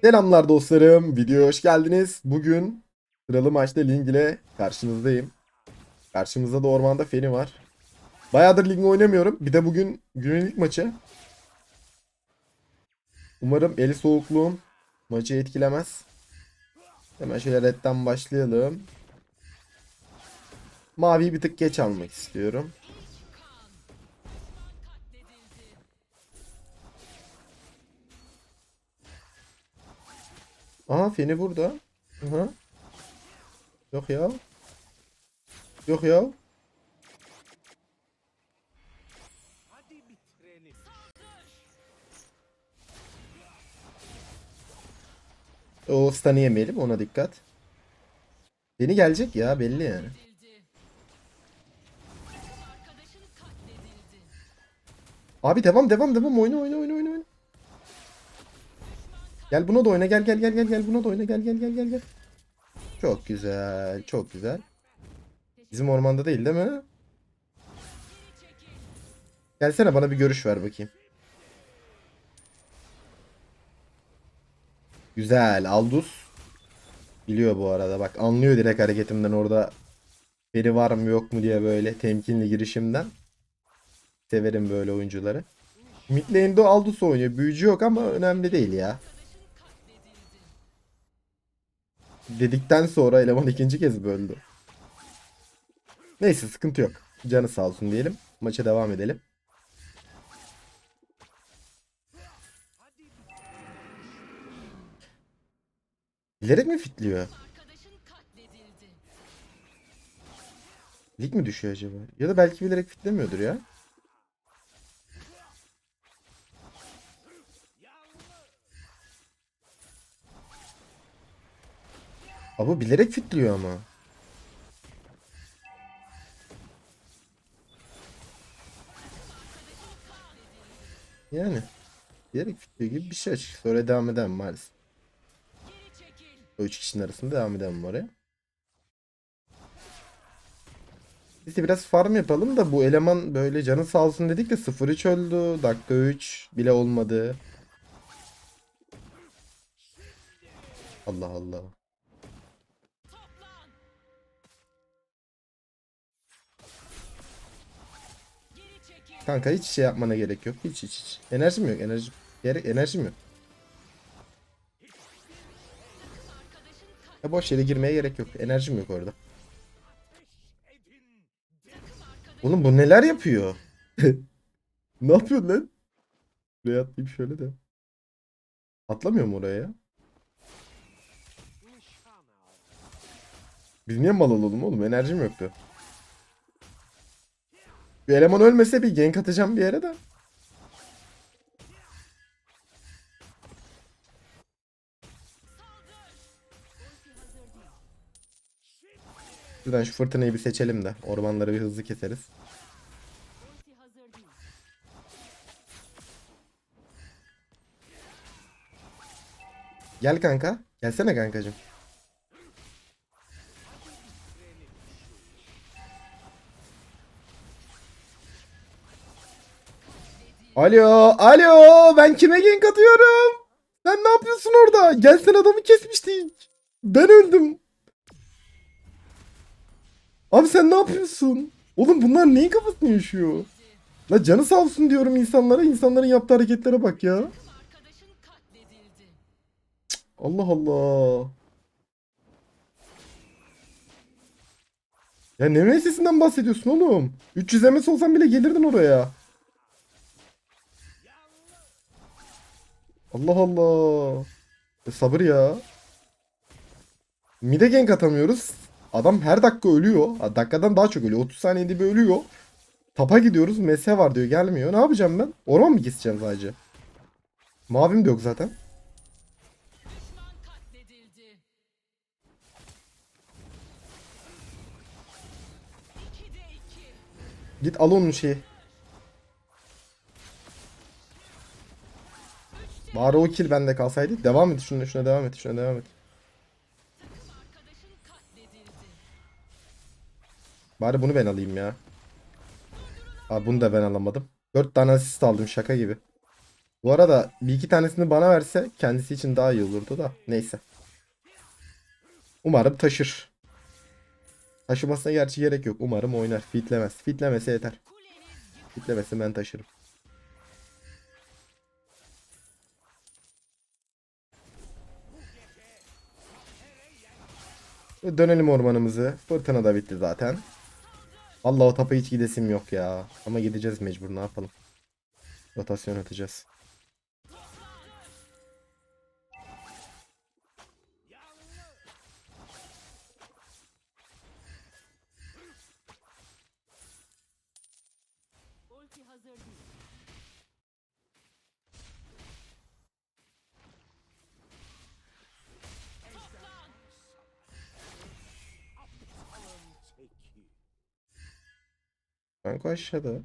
Selamlar dostlarım. Videoya hoş geldiniz. Bugün sıralı maçta Ling ile karşınızdayım. Karşımızda da ormanda Feni var. Bayağıdır Ling oynamıyorum. Bir de bugün günün ilk maçı. Umarım eli soğukluğum maçı etkilemez. Hemen şöyle redden başlayalım. Maviyi bir tık geç almak istiyorum. Aha Feni burada. Aha. Yok ya. Yok ya. O stun'ı yemeyelim ona dikkat. Feni gelecek ya belli yani. Abi devam devam devam oyna oyna oyna oyna. Gel buna da oyna gel gel gel gel gel buna da oyna gel gel gel gel gel. Çok güzel çok güzel. Bizim ormanda değil değil mi? Gelsene bana bir görüş ver bakayım. Güzel Aldus. Biliyor bu arada bak anlıyor direkt hareketimden orada beni var mı yok mu diye böyle temkinli girişimden. Severim böyle oyuncuları. Mid lane'de Aldous oynuyor. Büyücü yok ama önemli değil ya. Dedikten sonra eleman ikinci kez böldü. Neyse sıkıntı yok. Canı sağ olsun diyelim. Maça devam edelim. Bilerek mi fitliyor? Lig mi düşüyor acaba? Ya da belki bilerek fitlemiyordur ya. Abi bilerek fitliyor ama. Yani. Bilerek fitliyor gibi bir şey açık. Sonra devam edelim maalesef. O üç kişinin arasında devam edelim oraya. Biz de biraz farm yapalım da bu eleman böyle canı sağ olsun dedik de 0-3 öldü. Dakika 3 bile olmadı. Allah Allah. Kanka hiç şey yapmana gerek yok. Hiç hiç hiç. Enerjim yok. Enerjim. Gerek enerjim yok. Ya boş yere girmeye gerek yok. Enerjim yok orada. Oğlum bu neler yapıyor? ne yapıyor lan? Buraya atlayayım şöyle de. Atlamıyor mu oraya ya? Biz niye mal olalım oğlum? Enerjim yoktu. Bir eleman ölmese bir gank atacağım bir yere de. Şuradan şu fırtınayı bir seçelim de ormanları bir hızlı keseriz. Gel kanka. Gelsene kankacım. Alo, alo. Ben kime gank atıyorum? Sen ne yapıyorsun orada? Gel sen adamı kesmiştik. Ben öldüm. Abi sen ne yapıyorsun? Oğlum bunlar neyin kafasını yaşıyor? La canı sağ olsun diyorum insanlara. İnsanların yaptığı hareketlere bak ya. Allah Allah. Ya ne müessesinden bahsediyorsun oğlum? 300 MS olsan bile gelirdin oraya. Allah Allah. E, sabır ya. Mide gank atamıyoruz. Adam her dakika ölüyor. Dakikadan daha çok ölüyor. 30 saniyede bir ölüyor. Tapa gidiyoruz. Mese var diyor. Gelmiyor. Ne yapacağım ben? Orman mı keseceğim sadece? Mavim de yok zaten. Git al onun şeyi. Bari o kill bende kalsaydı. Devam et şuna şuna devam et şuna devam et. Bari bunu ben alayım ya. Abi bunu da ben alamadım. 4 tane asist aldım şaka gibi. Bu arada bir iki tanesini bana verse kendisi için daha iyi olurdu da. Neyse. Umarım taşır. Taşımasına gerçi gerek yok. Umarım oynar. Fitlemez. Fitlemese yeter. Fitlemesin ben taşırım. Dönelim ormanımızı. Fırtına da bitti zaten. Allah o tapa hiç gidesim yok ya. Ama gideceğiz mecbur ne yapalım. Rotasyon atacağız. Kanka aşağıda.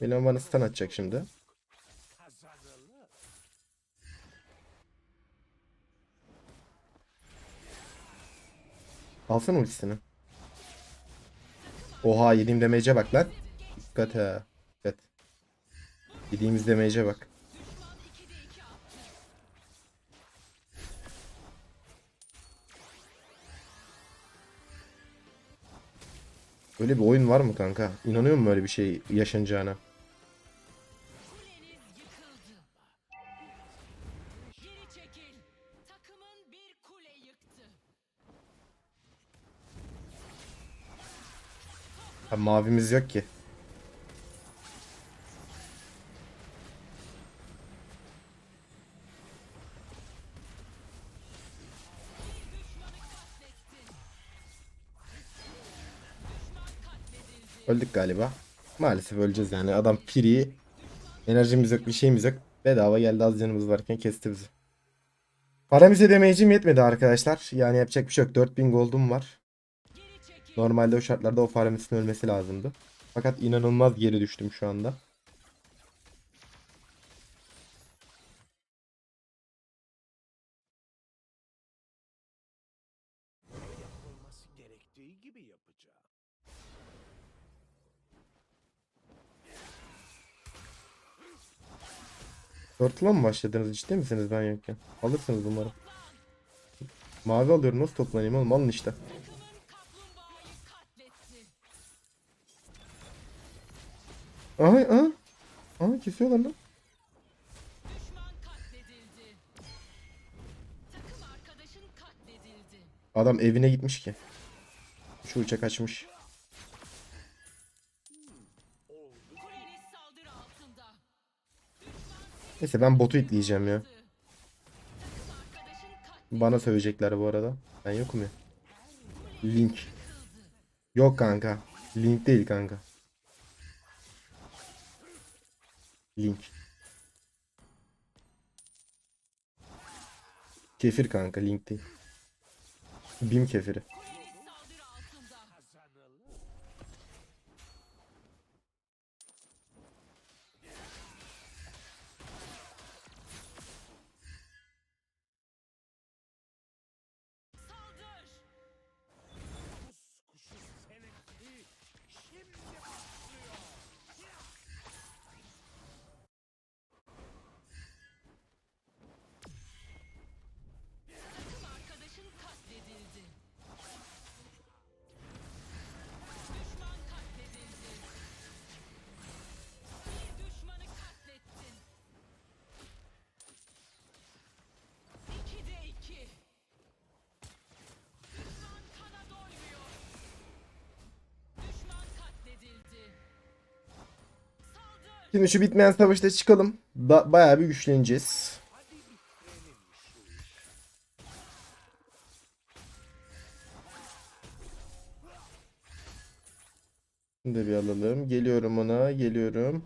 Benim bana stun atacak şimdi. Alsana ultisini. Oha yediğim damage'e bak lan. Dikkat ha. Dikkat. Yediğimiz damage'e bak. Böyle bir oyun var mı kanka? İnanıyor musun böyle bir şey yaşanacağına? Ha, mavimiz yok ki. Öldük galiba. Maalesef öleceğiz yani. Adam free. Enerjimiz yok bir şeyimiz yok. Bedava geldi az canımız varken kesti bizi. Paramıza damage'im yetmedi arkadaşlar. Yani yapacak bir şey yok. 4000 gold'um var. Normalde o şartlarda o Faramis'in ölmesi lazımdı. Fakat inanılmaz geri düştüm şu anda. Turtle'a mı başladınız? Ciddi misiniz ben yokken? Alırsınız umarım. Mavi alıyorum. Nasıl toplanayım oğlum? Alın işte. Aha aha. Aha kesiyorlar lan. Adam evine gitmiş ki. Şu uçak açmış. Neyse ben botu itleyeceğim ya. Bana sövecekler bu arada. Ben yokum ya. Link. Yok kanka. Link değil kanka. Link. Kefir kanka link değil. Bim kefiri. Şimdi şu bitmeyen savaşta çıkalım. Da bayağı bir güçleneceğiz. Da bir alalım. Geliyorum ona. Geliyorum.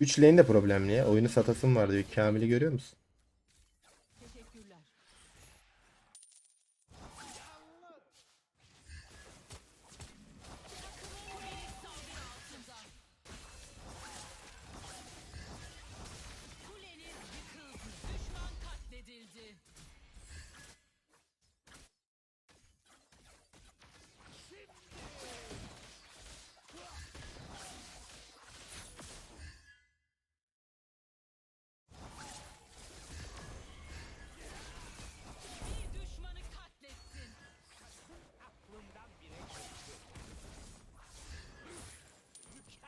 3 lane de problemli ya. Oyunu satasım var diyor. Kamil'i görüyor musun?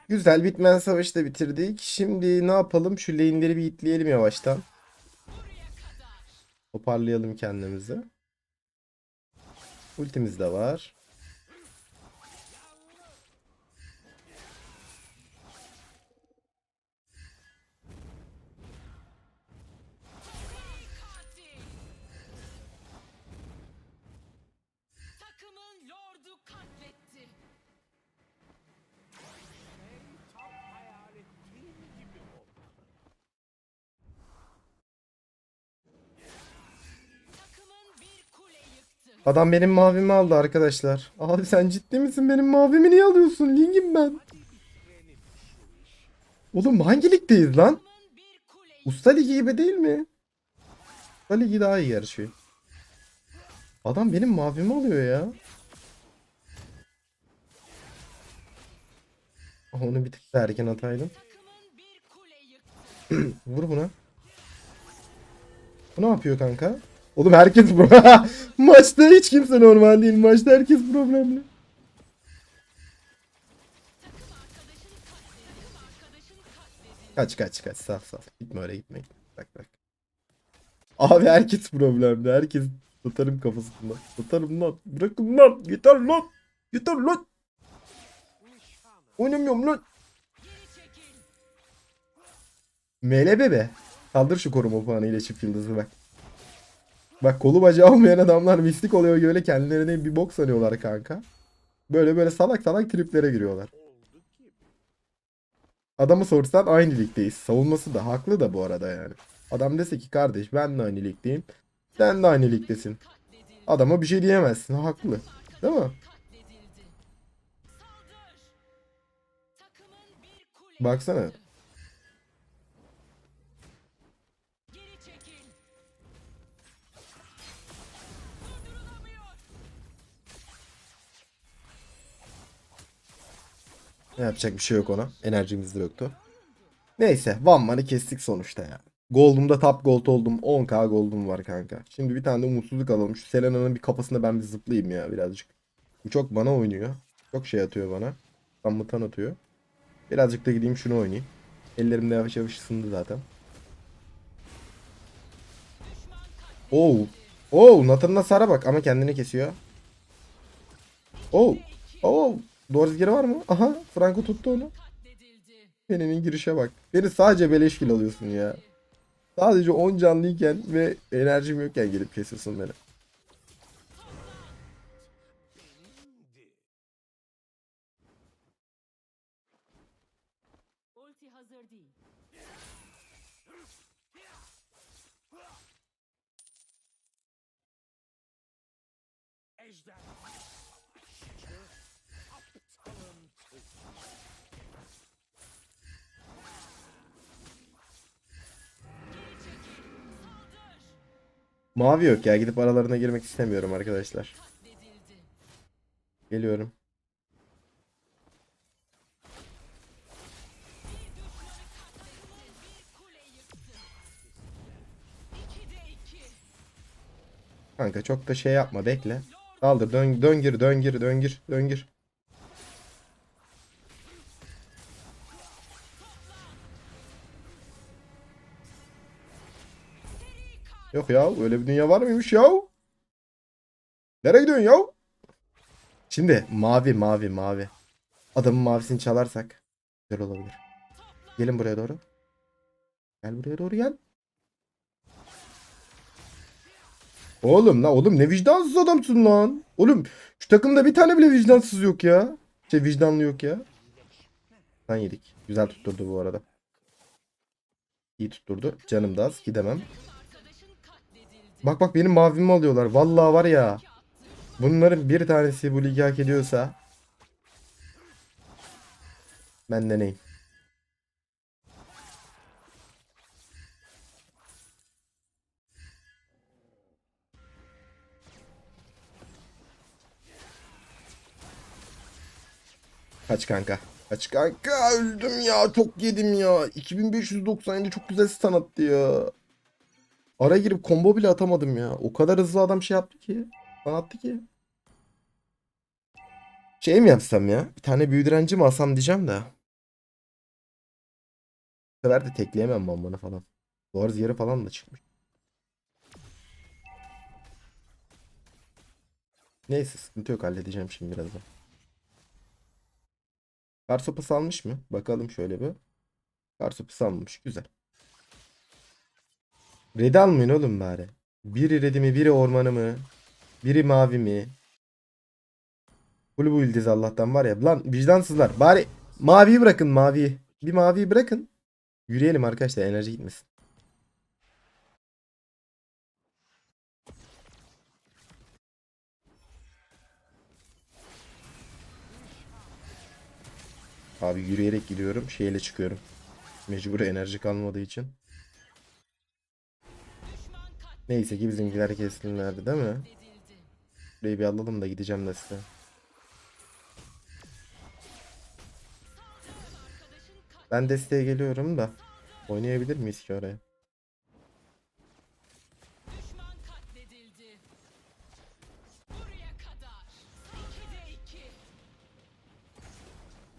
Güzel bitmeyen savaşı da bitirdik. Şimdi ne yapalım? Şu lane'leri bir itleyelim yavaştan. Toparlayalım kendimizi. Ultimiz de var. Adam benim mavimi aldı arkadaşlar. Abi sen ciddi misin? Benim mavimi niye alıyorsun? Ligim ben. Oğlum hangi ligdeyiz lan? Usta ligi gibi değil mi? Usta ligi daha iyi yarışıyor. Adam benim mavimi alıyor ya. Ah, Onu bir tık daha erken ataydım. Vur buna. Bu ne yapıyor kanka? Oğlum herkes bro. Maçta hiç kimse normal değil. Maçta herkes problemli. Kaç kaç kaç sal sal. Gitme öyle gitme. Bak bak. Abi herkes problemli. Herkes tutarım kafasında. Tutarım lan. Bırakın lan. Yeter lan. Yeter lan. Oynamıyorum lan. Mele bebe. Kaldır şu koruma puanıyla çift yıldızı bak. Bak kolu bacağı olmayan adamlar mistik oluyor böyle kendilerine bir bok sanıyorlar kanka. Böyle böyle salak salak triplere giriyorlar. Adamı sorsan aynı ligdeyiz. Savunması da haklı da bu arada yani. Adam dese ki kardeş ben de aynı ligdeyim. Sen de aynı ligdesin. Adama bir şey diyemezsin. Haklı. Değil mi? Baksana. Yapacak bir şey yok ona. Enerjimiz de yoktu. Neyse. One kestik sonuçta ya. Gold'umda top gold oldum. 10k gold'um var kanka. Şimdi bir tane de umutsuzluk alalım. Şu Selena'nın bir kafasına ben bir zıplayayım ya birazcık. Bu çok bana oynuyor. Çok şey atıyor bana. Damıtan atıyor. Birazcık da gideyim şunu oynayayım. Ellerimde yavaş yavaş ısındı zaten. Oo. Oo, Nathan'ın hasara bak ama kendini kesiyor. Oo. Oo. Dorzgeri var mı? Aha, Franco tuttu onu. Peninin girişe bak. Beni sadece beleş kill alıyorsun ya. Sadece 10 canlıyken ve enerjim yokken gelip kesiyorsun beni. benimdi. Mavi yok ya. Gidip aralarına girmek istemiyorum arkadaşlar. Geliyorum. Kanka çok da şey yapma bekle. Kaldır dön, dön gir dön gir dön gir dön gir. Yok ya öyle bir dünya var mıymış ya? Nereye gidiyorsun ya? Şimdi mavi mavi mavi. Adamın mavisini çalarsak güzel olabilir. Gelin buraya doğru. Gel buraya doğru gel. Oğlum la oğlum ne vicdansız adamsın lan. Oğlum şu takımda bir tane bile vicdansız yok ya. Şey vicdanlı yok ya. Sen yedik. Güzel tutturdu bu arada. İyi tutturdu. Canım da az gidemem. Bak bak benim mavimi alıyorlar. Vallahi var ya. Bunların bir tanesi bu ligi hak ediyorsa ben de neyim? Kaç kanka. Kaç kanka öldüm ya çok yedim ya. 2597 çok güzel stun attı ya. Ara girip combo bile atamadım ya. O kadar hızlı adam şey yaptı ki. Bana attı ki. Şey mi yapsam ya? Bir tane büyü direnci mi alsam diyeceğim de. sefer de tekleyemem ben bunu falan. Duvar yarı falan da çıkmış. Neyse sıkıntı yok halledeceğim şimdi birazdan. Kar sopası almış mı? Bakalım şöyle bir. Kar sopası almamış. Güzel. Red almayın oğlum bari. Biri red'i mi, biri ormanı mı? Biri mavi mi? Full bu ildiz Allah'tan var ya. Lan vicdansızlar. Bari maviyi bırakın maviyi. Bir maviyi bırakın. Yürüyelim arkadaşlar enerji gitmesin. Abi yürüyerek gidiyorum. Şeyle çıkıyorum. Mecbur enerji kalmadığı için. Neyse ki bizimkiler kesinlerdi değil mi? Burayı bir alalım da gideceğim de size. Ben desteğe geliyorum da. Oynayabilir miyiz ki oraya?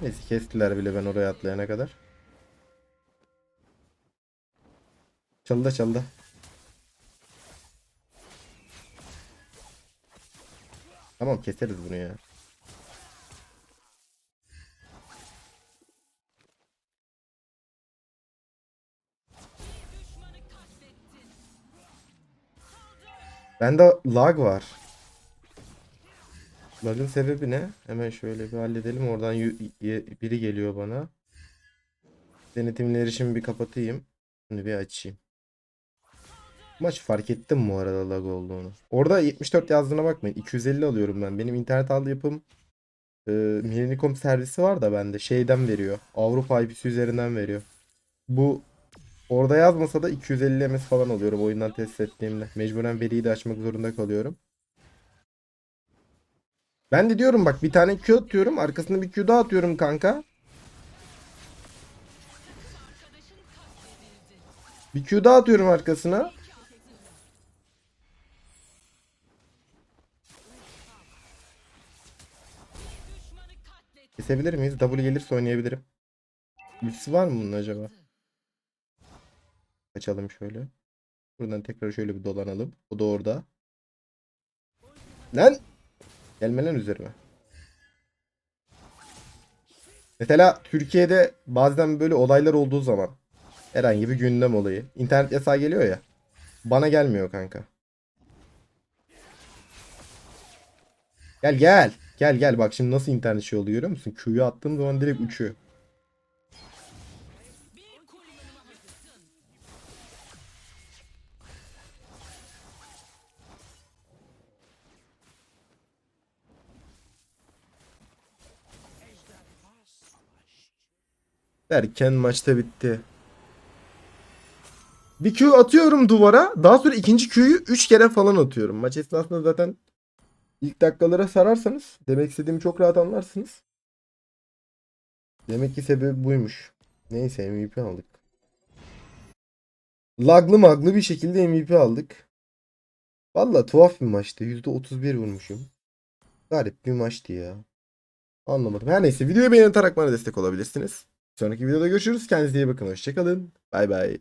Neyse kestiler bile ben oraya atlayana kadar. Çaldı çaldı. Tamam keseriz bunu ya. Bende lag var. Lag'ın sebebi ne? Hemen şöyle bir halledelim. Oradan biri geliyor bana. Denetimli erişimi bir kapatayım. Bunu bir açayım. Maç fark ettim bu arada lag olduğunu. Orada 74 yazdığına bakmayın. 250 alıyorum ben. Benim internet al yapım e, Millicom servisi var da bende şeyden veriyor. Avrupa IP'si üzerinden veriyor. Bu orada yazmasa da 250 ms falan alıyorum oyundan test ettiğimde. Mecburen veriyi de açmak zorunda kalıyorum. Ben de diyorum bak bir tane Q atıyorum. Arkasına bir Q daha atıyorum kanka. Bir Q daha atıyorum arkasına. Kesebilir miyiz? W gelirse oynayabilirim. Ultisi var mı bunun acaba? Kaçalım şöyle. Buradan tekrar şöyle bir dolanalım. O da orada. Lan! Gelme lan üzerime. Mesela Türkiye'de bazen böyle olaylar olduğu zaman herhangi bir gündem olayı. internet yasağı geliyor ya. Bana gelmiyor kanka. Gel gel. Gel gel bak şimdi nasıl internet şey oluyor görüyor musun? Q'yu attığım zaman direkt uçuyor. Derken maçta bitti. Bir Q atıyorum duvara. Daha sonra ikinci Q'yu 3 kere falan atıyorum. Maç esnasında zaten ilk dakikalara sararsanız demek istediğimi çok rahat anlarsınız. Demek ki sebebi buymuş. Neyse MVP aldık. Laglı maglı bir şekilde MVP aldık. Valla tuhaf bir maçtı. %31 vurmuşum. Garip bir maçtı ya. Anlamadım. Her neyse videoyu beğenerek bana destek olabilirsiniz. Sonraki videoda görüşürüz. Kendinize iyi bakın. Hoşçakalın. Bay bay.